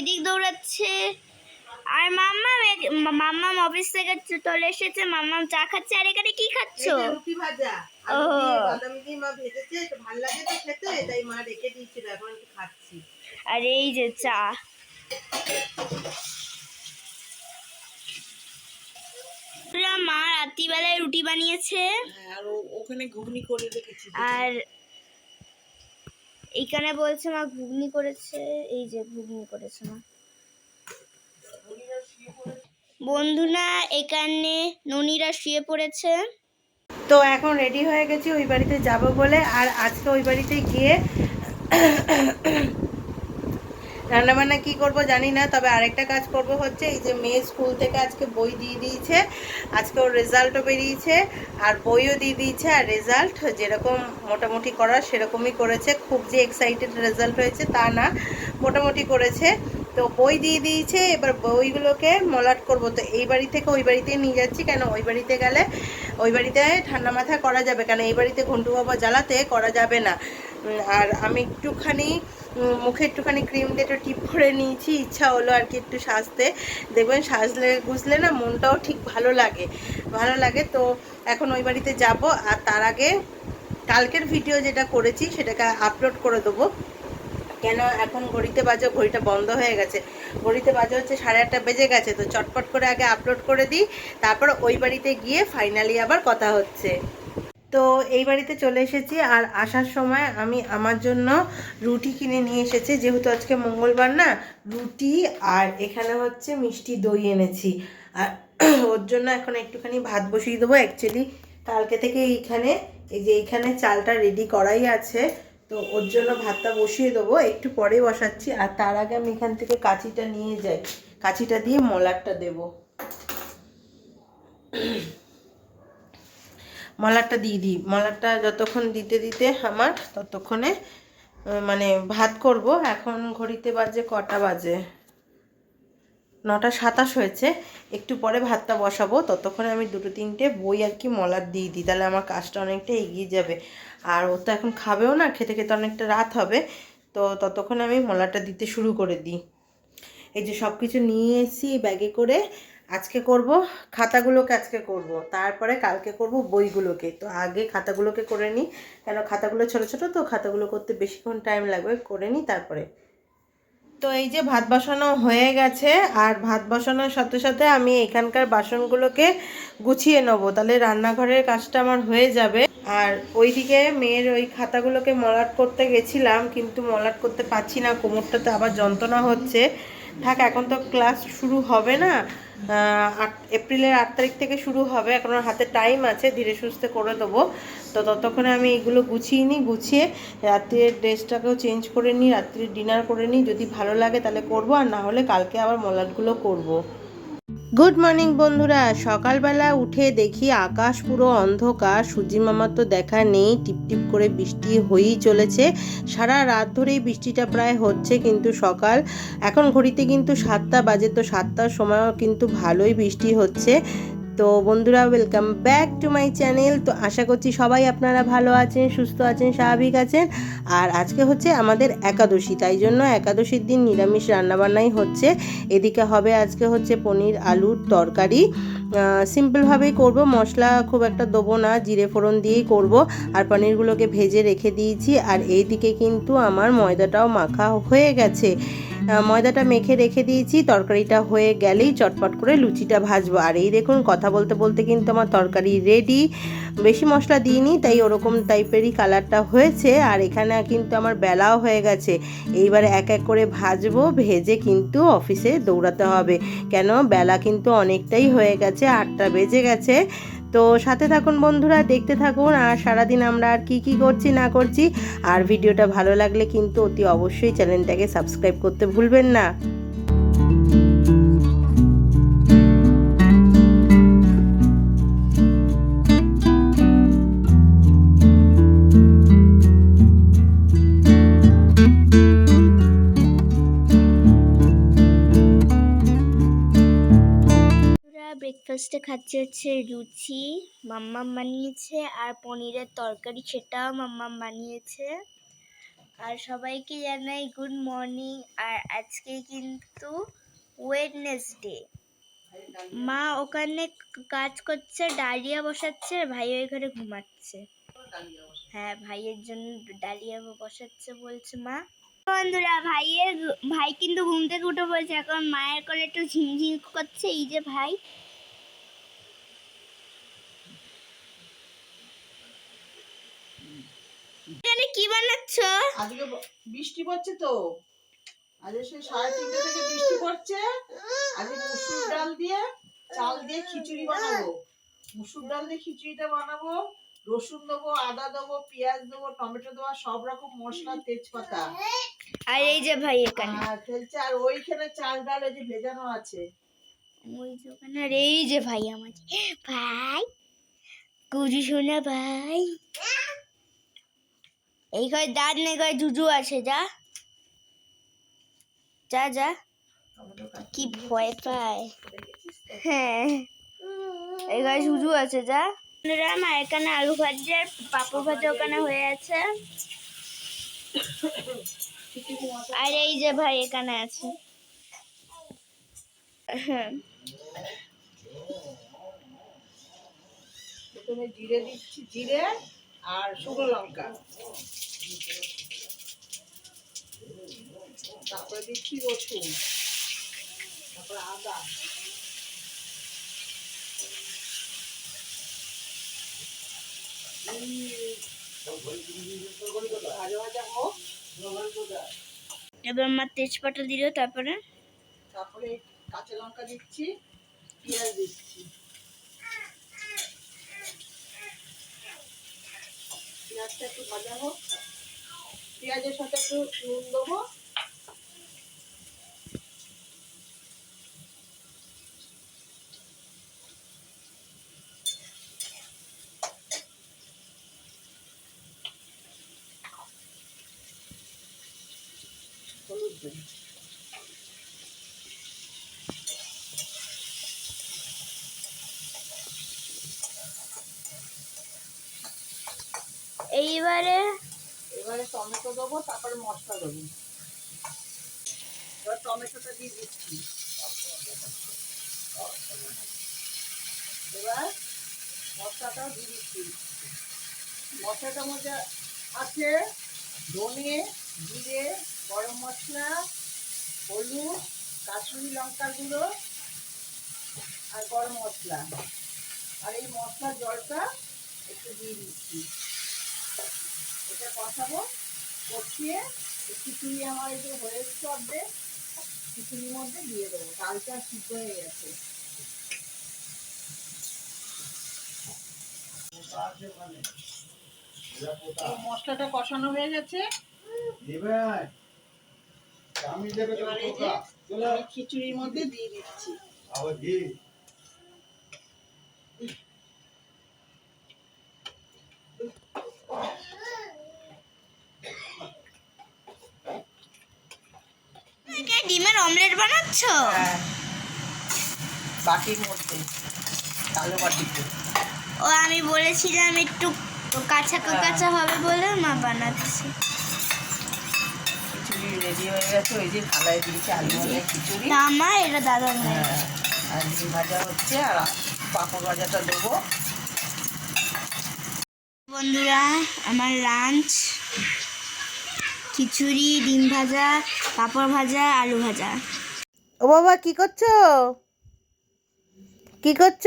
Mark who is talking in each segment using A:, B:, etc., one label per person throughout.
A: ওইদিক দৌড়াচ্ছে। আর মাম্মা মাম্মাম অফিস থেকে চলে এসেছে মাম্মাম চা খাচ্ছে। আর এখানে কি খাচ্ছো?
B: রুটি ভাজা।
A: ও।
B: বাদাম দিয়ে মা ভেজেছে ভালো লাগে তো খেতে তাই মা রেখে দিয়েছিল এখন খাচ্ছি।
A: আর এই যে চা। মা রাত্রিবেলায় রুটি বানিয়েছে।
B: হ্যাঁ, আর ওখানে ঘুগনি করে রেখেছি।
A: আর এইখানে বলছে মা ঘুগনি করেছে, এই যে ঘুগনি করেছে মা। বন্ধুরা, এখানে ননিরা শুয়ে পড়েছে।
B: তো এখন রেডি হয়ে গেছি, ওই বাড়িতে যাব বলে, আর আজকে ওই বাড়িতে গিয়ে রান্নাবান্না কি করব জানি না, তবে আরেকটা কাজ করব হচ্ছে, এই যে মেয়ে স্কুল থেকে আজকে বই দিয়ে দিয়েছে, আজকে ওর রেজাল্টও বেরিয়েছে, আর বইও দিয়ে দিয়েছে, আর রেজাল্ট যেরকম মোটামুটি করার সেরকমই করেছে, খুব যে এক্সাইটেড রেজাল্ট হয়েছে তা না, মোটামুটি করেছে, তো বই দিয়ে দিয়েছে, এবার বইগুলোকে মলাট করব, তো এই বাড়ি থেকে ওই বাড়িতে নিয়ে যাচ্ছি, কেন ওই বাড়িতে গেলে, ওই বাড়িতে ঠান্ডা মাথায় করা যাবে, কেন এই বাড়িতে ঘন্টু বাবা জ্বালাতে করা যাবে না আর আমি একটুখানি মুখে একটুখানি ক্রিম দিয়ে একটু টিপ করে নিয়েছি, ইচ্ছা হলো আর কি একটু সাজতে। দেখবেন সাজলে, গুজলে না মনটাও ঠিক ভালো লাগে ভালো লাগে। তো এখন ওই বাড়িতে যাব, আর তার আগে কালকের ভিডিও যেটা করেছি, সেটাকে আপলোড করে দেবো। কেন এখন ঘড়িতে বাজে, ঘড়িটা বন্ধ হয়ে গেছে। ঘড়িতে বাজে হচ্ছে সাড়ে আটটা বেজে গেছে, তো চটপট করে আগে আপলোড করে দিই, তারপর ওই বাড়িতে গিয়ে ফাইনালি আবার কথা হচ্ছে। তো এই বাড়িতে চলে এসেছি আর আসার সময় আমি আমার জন্য রুটি কিনে নিয়ে এসেছি। যেহেতু আজকে মঙ্গলবার না, রুটি আর এখানে হচ্ছে মিষ্টি দই এনেছি। আর ওর জন্য এখন একটুখানি ভাত বসিয়ে দেবো অ্যাকচুয়ালি কালকে থেকে এইখানে, এই যে এইখানে চালটা রেডি করাই আছে। তো ওর জন্য ভাতটা বসিয়ে দেবো, একটু পরে বসাচ্ছি। আর তার আগে আমি এখান থেকে কাঁচিটা নিয়ে যাই। কাঁচিটা দিয়ে মলারটা দেবো। মলারটা দিয়ে দিই। মলারটা যতক্ষণ দিতে দিতে আমার ততক্ষণে মানে ভাত করব। এখন ঘড়িতে বাজে কটা বাজে? নটা সাতাশ হয়েছে। একটু পরে ভাতটা বসাবো। ততক্ষণে আমি দুটো, তিনটে বই আর কি মলার দিয়ে দিই। তাহলে আমার কাজটা অনেকটা এগিয়ে যাবে। আর ও তো এখন খাবেও না, খেতে খেতে অনেকটা রাত হবে। তো ততক্ষণে আমি মলাটা দিতে শুরু করে দিই। এই যে সব কিছু নিয়ে এসেছি ব্যাগে করে। আজকে করব, খাতাগুলোকে আজকে করব, তারপরে কালকে করব বইগুলোকে। তো আগে খাতাগুলোকে করে নিই, কেন খাতাগুলো ছোট ছোট, তো খাতাগুলো করতে বেশিক্ষণ টাইম লাগবে, করে নিই তারপরে। তো এই যে ভাত বসানো হয়ে গেছে, আর ভাত বসানোর সাথে সাথে আমি এখানকার বাসনগুলোকে গুছিয়ে নেব, তাহলে রান্নাঘরের কাজটা আমার হয়ে যাবে। আর ওইদিকে মেয়ের ওই খাতাগুলোকে মলাট করতে গেছিলাম, কিন্তু মলাট করতে পারছি না, কোমরটাতে আবার যন্ত্রণা হচ্ছে। থাক, এখন তো ক্লাস শুরু হবে না আট এপ্রিলের আট তারিখ থেকে শুরু হবে। এখন হাতে টাইম আছে, ধীরে সুস্থে করে দেবো। তো ততক্ষণে আমি এইগুলো গুছিয়ে নিই, গুছিয়ে রাত্রির ড্রেসটাকেও চেঞ্জ করে নিই, রাত্রির ডিনার করে নিই। যদি ভালো লাগে তাহলে করব, আর না হলে কালকে আবার মলাটগুলো করব। গুড মর্নিং বন্ধুরা। সকালবেলা উঠে দেখি আকাশ পুরো অন্ধকার। সুজি মামার তো দেখা নেই। টিপটিপ করে বৃষ্টি হয়েই চলেছে। সারা রাত ধরেই বৃষ্টিটা প্রায় হচ্ছে, কিন্তু সকাল, এখন ঘড়িতে কিন্তু সাতটা বাজে, তো সাতটার সময়ও কিন্তু ভালোই বৃষ্টি হচ্ছে। তো বন্ধুরা welcome back to my channel তো আশা করছি সবাই আপনারা ভালো আছেন, সুস্থ আছেন, স্বাভাবিক আছেন। আর আজকে হচ্ছে আমাদের একাদশী, তাই জন্য একাদশীর দিন নিরামিষ রান্নাবান্নাই হচ্ছে। এদিকে হবে আজকে হচ্ছে পনির আলুর তরকারি। সিম্পলভাবেই করব। মশলা খুব একটা দেবো না, জিরে ফোড়ন দিয়েই করব। আর পনিরগুলোকে ভেজে রেখে দিয়েছি। আর এইদিকে কিন্তু আমার ময়দাটাও মাখা হয়ে গেছে। ময়দাটা মেখে রেখে দিয়েছি। তরকারিটা হয়ে গেলেই চটপট করে লুচিটা ভাজবো। আর এই দেখুন, কথা বলতে বলতে কিন্তু আমার তরকারি রেডি বেশি মশলা দিইনি, তাই ওরকম টাইপেরই কালারটা হয়েছে। আর এখানে কিন্তু আমার বেলাও হয়ে গেছে। এইবার এক এক করে ভাজবো। ভেজে কিন্তু অফিসে দৌড়াতে হবে। কেন? বেলা কিন্তু অনেকটাই হয়ে গেছে। আটটা বেজে গেছে। তো সাথে থাকুন বন্ধুরা, দেখতে থাকুন, আর সারাদিন আমরা আর কি কি করছি, না করছি। আর ভিডিওটা ভালো লাগলে কিন্তু অতি অবশ্যই চ্যানেলটাকে সাবস্ক্রাইব করতে ভুলবেন না।
A: ব্রেকফাস্টে খাচ্ছে হচ্ছে রুচি, মাম্মাম বানিয়েছে, আর পনিরের তরকারি সেটাও মাম্মাম বানিয়েছে। আর সবাইকে জানাই গুড মর্নিং আর আজকে কিন্তু ওয়েডনেসডে মা ওখানে কাজ করছে, ডালিয়া বসাচ্ছে, আর ভাই ওই ঘরে ঘুমাচ্ছে। হ্যাঁ ভাইয়ের জন্য ডালিয়া বসাচ্ছে বলছে মা। বন্ধুরা, ভাইয়ের ভাই কিন্তু ঘুম থেকে উঠে বলছে এখন মায়ের কোলে একটু ঝিমঝিম করছে, এই যে ভাই এখানে কি বানাচ্ছ?
C: আজকে বৃষ্টি পড়ছে তো। আজকে সেই সাড়ে তিনটে থেকে বৃষ্টি পড়ছে। আজকে মুসুর ডাল দিয়ে চাল দিয়ে খিচুড়ি বানাবো। মুসুর ডাল দিয়ে খিচুড়িটা বানাবো। রসুন দেবো আদা দেবো পেঁয়াজ দেবো টমেটো দেবো সব রকম মশলা তেজপাতা।
A: আর এই যে ভাই এখানে।
C: আর ফেলছে আর ওইখানে চাল ডাল এই যে ভেজানো আছে।
A: ওই যে ওখানে আর এই যে ভাই আমার। ভাই কুজু শোনা ভাই। এই ঘরে দাঁত নেই ঘরে জুজু আছে যা। যা যা। কি ভয় পায়। হ্যাঁ। এই ঘরে জুজু আছে যা। বন্ধুরা, আমার এখানে আলু ভাজা আর পাপড় ভাজা ওখানে হয়ে আছে। আর এই যে ভাই এখানে আছে। হ্যাঁ।
C: জিরে দিচ্ছি জিরে। আর শুকনো লঙ্কা। তারপরে দিচ্ছি রসুন। তারপরে আদা।
A: এবার আমার তেজপাতা দিল তারপরে?
C: তারপরে কাঁচা লঙ্কা দিচ্ছি পেঁয়াজ দিচ্ছি। হোক পেঁয়াজের সাথে একটু নুন দেবো।
A: এইবারে
C: এবারে টমেটো দেবো, তারপরে মশলা দেবো। এবার টমেটোটা দিয়ে দিচ্ছি। এবার মশলাটাও দিয়ে দিচ্ছি। মশলাটার মধ্যে আছে ধনে, জিরে, গরম মশলা, হলুদ, কাশ্মীরি লঙ্কার গুঁড়ো আর গরম মশলা। আর এই মশলার জলটা একটু দিয়ে দিচ্ছি। এটা কষাবো। কষিয়ে খিচুড়ি আমার যে হয়ে এসছে অর্ধেক খিচুড়ির মধ্যে দিয়ে দেবো। ডালটা সিদ্ধ হয়ে গেছে। মশলাটা কষানো হয়ে গেছে। খিচুড়ির মধ্যে দিয়ে দিচ্ছি।
D: আবার ঘি
A: ডিমের অমলেট বানাচ্ছ?
C: হ্যাঁ। বাটির মধ্যে কালো বাটিতে।
A: ও আমি বলেছিলাম একটু কাঁচা কাঁচা হবে বলে মা বানাচ্ছে।
C: খিচুড়ি রেডি হয়ে গেছে ওই যে থালায় দিয়েছি আলু ভাজা খিচুড়ি।
A: তা আমার এটা দাদা ভাই
C: হ্যাঁ আর ডিম ভাজা হচ্ছে আর পাঁপড় ভাজাটা দেবো।
A: বন্ধুরা আমার লাঞ্চ খিচুড়ি, ডিম ভাজা, পাঁপড় ভাজা, আলু ভাজা।
B: ও বাবা, কি করছ? কি করছ?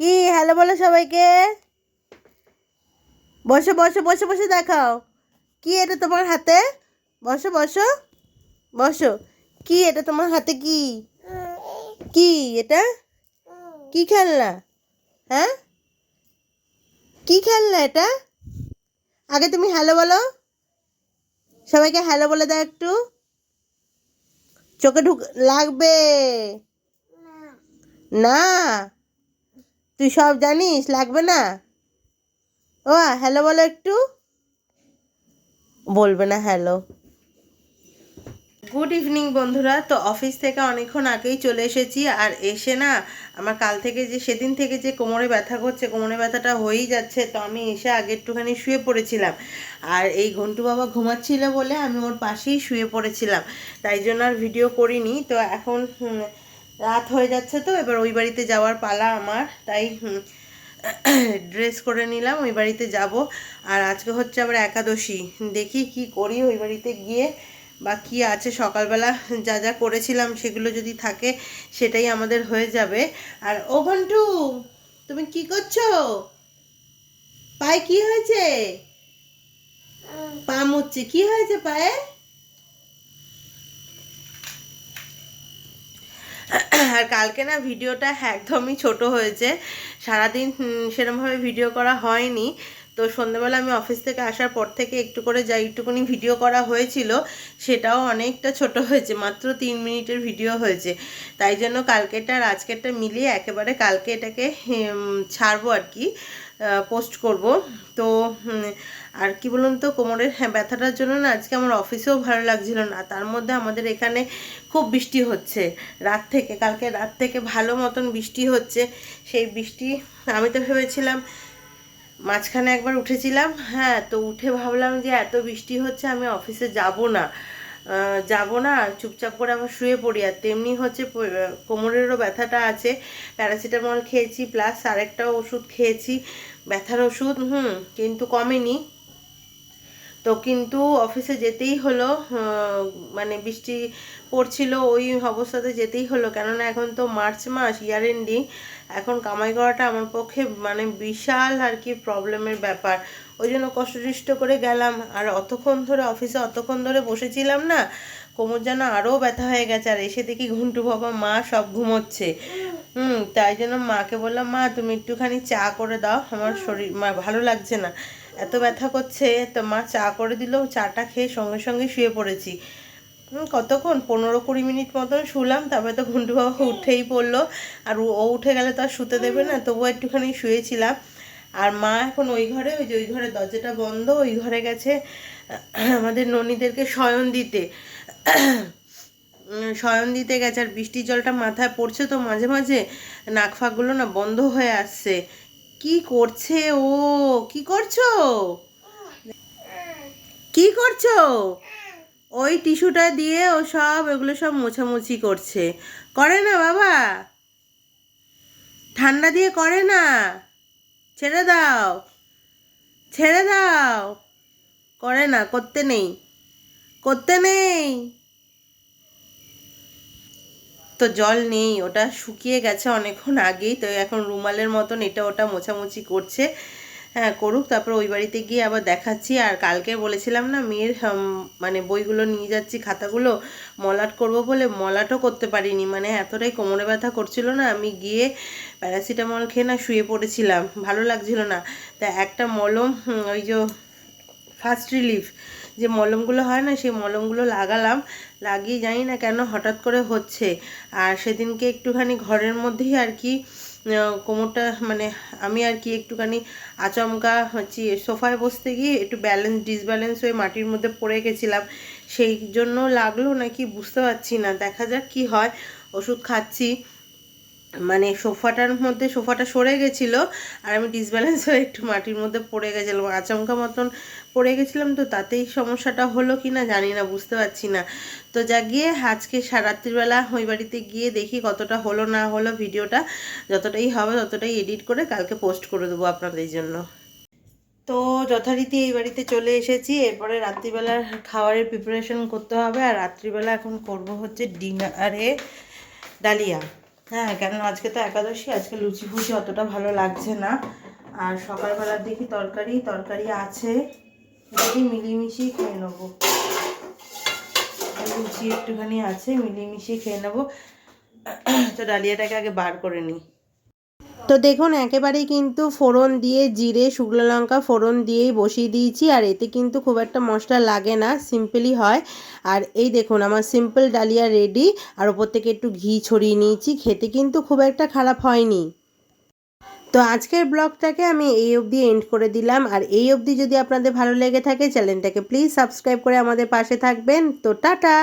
B: কি? হ্যালো বলো সবাইকে। বসো বসো, বসে বসে, দেখাও। কি এটা তোমার হাতে? বসো বসো বসো। কি এটা তোমার হাতে কি? কি এটা? কি খেলনা? হ্যাঁ? কি খেলনা এটা? আগে তুমি হ্যালো বলো। সবাইকে হ্যালো বলে দাও একটু। চোখে ঢুক লাগবে। না। তুই সব জানিস, লাগবে না? ও হ্যালো বলো একটু। বলবে না হ্যালো। গুড ইভিনিং বন্ধুরা। তো অফিস থেকে অনেকক্ষণ আগেই চলে এসেছি। আর এসে না, আমার কাল থেকে যে, সেদিন থেকে যে কোমরে ব্যথা করছে, কোমরে ব্যথাটা হয়েই যাচ্ছে, তো আমি এসে আগে একটুখানি শুয়ে পড়েছিলাম। আর এই ঘন্টু বাবা ঘুমাচ্ছিল বলে আমি ওর পাশেই শুয়ে পড়েছিলাম। তাই জন্য আর ভিডিও করিনি। তো এখন রাত হয়ে যাচ্ছে তো, এবার ওই বাড়িতে যাওয়ার পালা আমার। তাই ড্রেস করে নিলাম, ওই বাড়িতে যাব। আর আজকে হচ্ছে আবার একাদশী। দেখি কি করি ওই বাড়িতে গিয়ে। বা কি আছে, সকালবেলা যা যা করেছিলাম সেগুলো যদি থাকে সেটাই আমাদের হয়ে যাবে। আর ও ঘন্টু, তুমি কি করছ? পায়ে কি হয়েছে? পা মুচ্ছে। কি হয়েছে পায়ে? আর কালকে না ভিডিওটা একদমই ছোট হয়েছে। সারাদিন সেরমভাবে ভিডিও করা হয়নি। তো সন্ধ্যেবেলা আমি অফিস থেকে আসার পর থেকে একটু করে যা একটুখানি ভিডিও করা হয়েছিল সেটাও অনেকটা ছোট হয়েছে মাত্র তিন মিনিটের ভিডিও হয়েছে। তাই জন্য কালকেটা আর আজকেরটা মিলিয়ে একেবারে কালকে এটাকে ছাড়বো আর কি পোস্ট করব। তো আর কি বলুন তো কোমরের হ্যাঁ, ব্যথাটার জন্য না আজকে আমার অফিসেও ভালো লাগছিল না তার মধ্যে আমাদের এখানে খুব বৃষ্টি হচ্ছে। রাত থেকে কালকে রাত থেকে ভালো মতন বৃষ্টি হচ্ছে সেই বৃষ্টি আমি তো ভেবেছিলাম মাঝখানে একবার উঠেছিলাম হ্যাঁ তো উঠে ভাবলাম যে এত বৃষ্টি হচ্ছে, আমি অফিসে যাব না। যাব না, চুপচাপ করে আবার শুয়ে পড়ি। আর তেমনি হচ্ছে কোমরেরও ব্যথাটা আছে। প্যারাসিটামল খেয়েছি, প্লাস আরেকটা ওষুধ খেয়েছি। ব্যথার ওষুধ, হুম, কিন্তু কমেনি। তো কিন্তু অফিসে যেতেই হলো মানে বৃষ্টি পড়ছিল ওই অবস্থাতে যেতেই হলো। কেননা এখন তো মার্চ মাস ইয়ার এন্ডিং এখন কামাই করাটা আমার পক্ষে মানে বিশাল আর কি প্রবলেমের ব্যাপার। ওই জন্য কষ্টসৃষ্ট করে গেলাম। আর অতক্ষণ ধরে অফিসে অতক্ষণ ধরে বসেছিলাম না, কোমর যেন আরও ব্যথা হয়ে গেছে। আর এসে দেখি ঘুন্টু বাবা, মা সব ঘুমোচ্ছে। হুম, তাই জন্য মাকে বললাম, মা, তুমি একটুখানি চা করে দাও। আমার শরীর ভালো লাগছে না। এত ব্যথা করছে, তো মা চা করে দিল, চাটা খেয়ে সঙ্গে সঙ্গে শুয়ে পড়েছি। কতক্ষণ? পনেরো কুড়ি মিনিট মতন শুলাম, তারপরে তো ঘন্টু বাবা উঠেই পড়ল। আর ও উঠে গেলে তো আর শুতে দেবে না, তবুও একটুখানি শুয়েছিলাম। আর মা এখন ওই ঘরে, ওই যে ওই ঘরে দরজাটা বন্ধ, ওই ঘরে গেছে আমাদের ননীদেরকে শয়ন দিতে। শয়ন দিতে গেছে, আর বৃষ্টির জলটা মাথায় পড়ছে তো মাঝে মাঝে নাক ফাঁকগুলো না বন্ধ হয়ে আসছে। কি করছে ও? কি করছ? কি করছ? ওই টিস্যুটা দিয়ে ও সব, এগুলো সব মোছামুছি করছে। করে না বাবা? ঠান্ডা দিয়ে করে না? ছেড়ে দাও। ছেড়ে দাও। করে না, করতে নেই। করতে নেই। তো জল নেই, ওটা শুকিয়ে গেছে অনেকক্ষণ আগেই, তো এখন রুমালের মতন এটা ওটা মোছামুছি করছে। হ্যাঁ করুক, তারপর ওই বাড়িতে গিয়ে আবার দেখাচ্ছি। আর কালকে বলেছিলাম না, মেয়ের মানে বইগুলো নিয়ে যাচ্ছি, খাতাগুলো মলাট করব বলে মলাটও করতে পারিনি। মানে এতটাই কোমরে ব্যথা করছিল না, আমি গিয়ে প্যারাসিটামল খেয়ে না শুয়ে পড়েছিলাম। ভালো লাগছিল না। তা একটা মলম ওই যে ফার্স্ট রিলিফ যে মলমগুলো হয় না, সেই মলমগুলো লাগালাম। লাগিয়ে জানি না কেন হঠাৎ করে হচ্ছে। আর সেদিনকে একটুখানি ঘরের মধ্যেই আর কি কোমরটা মানে আমি আর কি একটুখানি আচমকা হচ্ছে। সোফায় বসতে গিয়ে একটু ব্যালেন্স ডিসব্যালেন্স হয়ে মাটির মধ্যে পড়ে গেছিলাম। সেই জন্য লাগল নাকি বুঝতে পারছি না। দেখা যাক কি হয়। ওষুধ খাচ্ছি। মানে সোফাটার মধ্যে, সোফাটা সরে গেছিল। আর আমি ডিসব্যালেন্স হয়ে একটু মাটির মধ্যে পড়ে গেছিলাম। আচমকা মতন পড়ে গেছিলাম তো তাতেই সমস্যাটা হলো কি না জানি না, বুঝতে পারছি না। তো যা গিয়ে আজকে রাত্রিবেলা ওই বাড়িতে গিয়ে দেখি কতটা হলো না হলো ভিডিওটা, যতটাই হবে ততটাই এডিট করে কালকে পোস্ট করে দেবো আপনাদের জন্য। তো যথারীতি এই বাড়িতে চলে এসেছি, এরপরে রাত্রিবেলার খাবারের প্রিপারেশন করতে হবে আর রাত্রিবেলা এখন করব হচ্ছে ডিনারে ডালিয়া। হ্যাঁ কেন আজকে তো একাদশী, আজকে লুচি ফুচি অতটা ভালো লাগছে না। আর সকালবেলার দেখি তরকারি তরকারি আছে। দেখি মিলিমিশিয়ে খেয়ে নেব। লুচি একটুখানি আছে মিলিয়ে খেয়ে নেব। তো ডালিয়াটাকে আগে বার করে নিই। তো দেখুন, একেবারেই কিন্তু ফোড়ন দিয়ে জিরে, শুকনো লঙ্কা ফোড়ন দিয়েই বসিয়ে দিয়েছি, আর এতে কিন্তু খুব একটা মশলা লাগে না, সিম্পলই হয়। আর এই দেখুন, আমার সিম্পল ডালিয়া রেডি, আর ওপর থেকে একটু ঘি ছড়িয়ে নিয়েছি, খেতে কিন্তু খুব একটা খারাপ হয়নি। তো আজকের ব্লগটাকে আমি এই অবধি এন্ড করে দিলাম। আর এই অবধি যদি আপনাদের ভালো লেগে থাকে চ্যানেলটাকে প্লিজ সাবস্ক্রাইব করে আমাদের পাশে থাকবেন। তো টাটা!